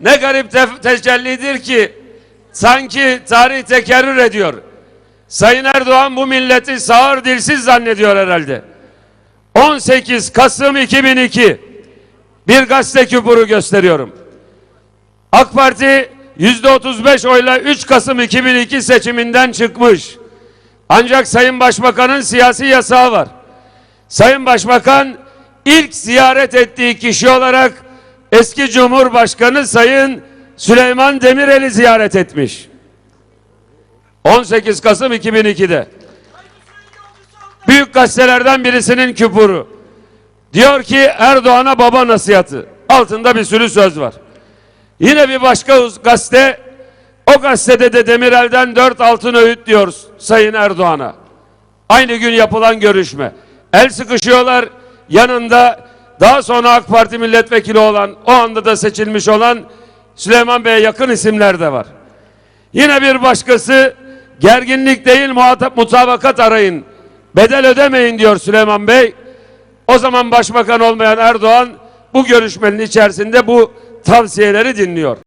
ne garip te- tecellidir ki sanki tarih tekerrür ediyor. Sayın Erdoğan bu milleti sağır dilsiz zannediyor herhalde. 18 Kasım 2002 bir gazete küpürü gösteriyorum. AK Parti %35 oyla 3 Kasım 2002 seçiminden çıkmış. Ancak Sayın Başbakan'ın siyasi yasağı var. Sayın Başbakan ilk ziyaret ettiği kişi olarak eski Cumhurbaşkanı Sayın Süleyman Demirel'i ziyaret etmiş. 18 Kasım 2002'de. Büyük gazetelerden birisinin küpürü. Diyor ki Erdoğan'a baba nasihatı. Altında bir sürü söz var. Yine bir başka gazete o gazetede de Demirel'den dört altın öğüt diyor Sayın Erdoğan'a. Aynı gün yapılan görüşme. El sıkışıyorlar yanında daha sonra AK Parti milletvekili olan o anda da seçilmiş olan Süleyman Bey'e yakın isimler de var. Yine bir başkası gerginlik değil muhatap mutabakat arayın. Bedel ödemeyin diyor Süleyman Bey. O zaman başbakan olmayan Erdoğan bu görüşmenin içerisinde bu tavsiyeleri dinliyor.